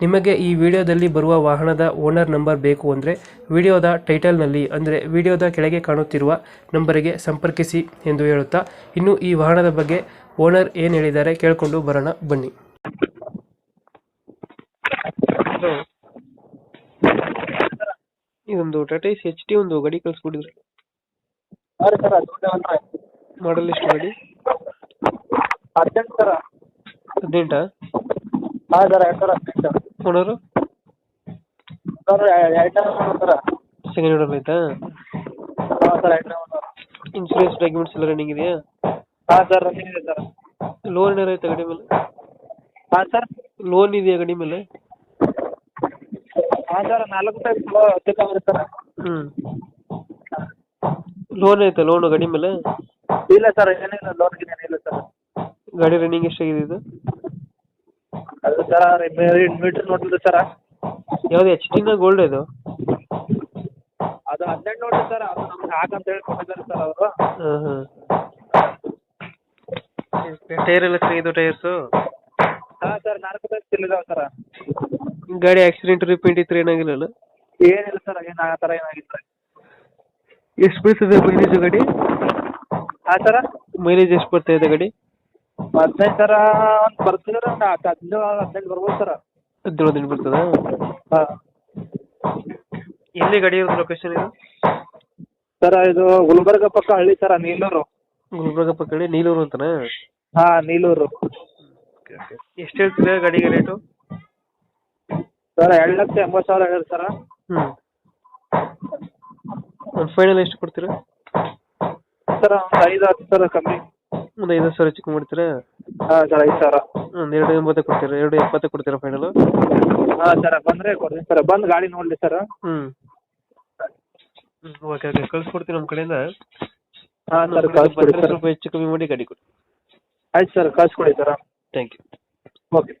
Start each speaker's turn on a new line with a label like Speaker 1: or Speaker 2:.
Speaker 1: ನಿಮಗೆ ಈ ವಿಡಿಯೋದಲ್ಲಿ ಬರುವ ವಾಹನದ ಓನರ್ ನಂಬರ್ ಬೇಕು ಅಂದರೆ ವಿಡಿಯೋದ ಟೈಟಲ್ನಲ್ಲಿ ಅಂದರೆ ವಿಡಿಯೋದ ಕೆಳಗೆ ಕಾಣುತ್ತಿರುವ ನಂಬರಿಗೆ ಸಂಪರ್ಕಿಸಿ ಎಂದು ಹೇಳುತ್ತಾ ಇನ್ನು ಈ ವಾಹನದ ಬಗ್ಗೆ ಓನರ್ ಏನು ಹೇಳಿದ್ದಾರೆ ಕೇಳಿಕೊಂಡು ಬರೋಣ ಬನ್ನಿ. ಇದೊಂದು ಟಾಟಾ ಎಚ್ ಟಿ ಒಂದು ಗಡಿ
Speaker 2: ಕಳಿಸ್ಬಿಟ್ಟಿದ್ರು
Speaker 1: ಮಾಡಲ್ ಎಷ್ಟು ಗಾಡಿ?
Speaker 2: ಹದಿನೆಂಟು ಸರ.
Speaker 1: ಹದಿನೆಂಟಾ?
Speaker 2: ಹಾಂ ಸರ್ ಎರಡು ಸಾವಿರ ಹದಿನೆಂಟು.
Speaker 1: Owner
Speaker 2: sir item sir
Speaker 1: second owner ಐತಾ
Speaker 2: ಹಾಂ ಸರ್
Speaker 1: ಇನ್ಶೂರೆನ್ಸ್ ಡಾಕ್ಯುಮೆಂಟ್ಸ್ ಎಲ್ಲ ರನ್ನಿಂಗ್ ಇದೆಯಾ?
Speaker 2: ಹಾಂ ಸರ್ ರನ್ನಿಂಗ್ ಇದೆ ಸರ್.
Speaker 1: ಲೋನ್ ಏನಾರು ಐತೆ ಗಾಡಿ ಮೇಲೆ?
Speaker 2: ಹಾಂ ಸರ್.
Speaker 1: ಲೋನ್ ಇದೆಯಾ ಗಡಿ ಮೇಲೆ?
Speaker 2: ಹಾಂ ಸರ್ ನಾಲ್ಕು ಟೈಮ್ ಹತ್ತಕ್ಕೆ ಸರ್.
Speaker 1: ಹ್ಞೂ ಲೋನ್ ಐತೆ ಲೋನು ಗಾಡಿ ಮೇಲೆ?
Speaker 2: ಇಲ್ಲ ಸರ್ ಏನಿಲ್ಲ ಲೋನ್ ಗಿನ್ ಏನಿಲ್ಲ ಸರ್.
Speaker 1: ಗಾಡಿ ರನ್ನಿಂಗ್ ಎಷ್ಟಾಗಿದೆ ಇದು?
Speaker 2: ಸರ್ ಮೀಟ್ರ್ ನೋಡಿಲ್ಲ ಸರ್?
Speaker 1: ಯಾವ್ದು ಎಚ್ ಟಿನ ಗೋಲ್ಡ್ ಇದು?
Speaker 2: ಅದು ಹದಿನೆಂಟು ನೋಡಿ ಸರ್ ಅದು ನಮ್ಗೆ ಹಾಕಂತ ಹೇಳಿ ಕೊಟ್ಟಿದ್ದಾರೆ ಸರ್ ಅವರು.
Speaker 1: ಹಾಂ ಹಾಂ ಟೈರ್ ಎಲ್ಲ ಚೆನ್ನಾಗಿದೆ ಟೈರ್ಸು
Speaker 2: ಹಾಂ ಸರ್ ನಾಲ್ಕು ಟೈರ್ ತಿಲ್ಲಿದಾವೆ ಸರ್.
Speaker 1: ಗಾಡಿ ಆಕ್ಸಿಡೆಂಟ್ ರಿಪೇಂಟ್ ಇತ್ತು ಏನಾಗಿಲ್ಲಲ್ಲ?
Speaker 2: ಏನಿಲ್ಲ ಸರ್ ಏನು ಆ ಥರ ಏನಾಗಿತ್ತು
Speaker 1: ಎಷ್ಟು ಬೀಳ್ತದೆ ಮೈಲೇಜ್ ಗಾಡಿ?
Speaker 2: ಹಾಂ ಸರ?
Speaker 1: ಮೈಲೇಜ್ ಎಷ್ಟು ಬರ್ತಾ ಇದೆ ಗಾಡಿ?
Speaker 2: ಹದಿನೈದು ಸರ ಒಂದು ಹತ್ತು ಹದಿನೇಳು ಹದಿನೆಂಟು ಬರ್ಬೋದು ಸರ.
Speaker 1: ಹದಿನೇಳು ಹದಿನೆಂಟು ಬರ್ತದ?
Speaker 2: ಹಾಂ.
Speaker 1: ಎಲ್ಲಿ ಗಾಡಿ ಇರೋದು ಲೊಕೇಶನ್ ಇದು?
Speaker 2: ಸರ್ ಇದು ಗುಲ್ಬರ್ಗ ಪಕ್ಕ ಹಳ್ಳಿ ಸರ ನೀಲೂರು.
Speaker 1: ಗುಲ್ಬರ್ಗ ಪಕ್ಕಡೆ ನೀಲೂರು ಅಂತನಾ?
Speaker 2: ಹಾಂ ನೀಲೂರು.
Speaker 1: ಎಷ್ಟು ಹೇಳ್ತೀರಾ ಗಾಡಿಗೆ ರೇಟು?
Speaker 2: ಸರ್ ಎರಡು ಲಕ್ಷ ಎಂಬತ್ತು ಸಾವಿರ ಹೇಳಿ ಸರ.
Speaker 1: ಹ್ಞೂ ಒಂದು ಫೈನಲ್ ಎಷ್ಟು ಕೊಡ್ತೀರಾ?
Speaker 2: ಸರ್ ಒಂದು ಐದು ಹತ್ತು ಸಾವಿರ ಕಮ್ಮಿ.
Speaker 1: ಒಂದು ಐದು ಸಾವಿರ ಚಿಕ್ಕ ಮಾಡ್ತೀರಾ?
Speaker 2: ಹಾಂ ಸರ್ ಐದು ಸಾವಿರ.
Speaker 1: ಒಂದು ಎರಡು ಎಂಬತ್ತು ಕೊಡ್ತೀರಾ? ಎರಡು ಎಪ್ಪತ್ತು ಕೊಡ್ತೀರಾ ಫೈನಲ್
Speaker 2: ಹಾಂ ಸರ್ ಬಂದರೆ ಕೊಡ್ತೀನಿ ಸರ್. ಬಂದು ಗಾಡಿ ನೋಡಲಿ ಸರ್.
Speaker 1: ಹ್ಞೂ ಓಕೆ ಓಕೆ ಕಳ್ಸ್ಕೊಡ್ತೀನಿ ನಮ್ಮ ಕಡೆಯಿಂದ.
Speaker 2: ಹಾಂ ಸರ್ ಕಳ್ಸ್ಕೊಡಿ
Speaker 1: ಸ್ವಲ್ಪ ಹೆಚ್ಚು ಕಮ್ಮಿ ಮಾಡಿ ಗಾಡಿ ಕೊಡಿ.
Speaker 2: ಆಯ್ತು ಸರ್ ಕಳ್ಸ್ಕೊಡಿ ಸರ್.
Speaker 1: Thank you
Speaker 2: okay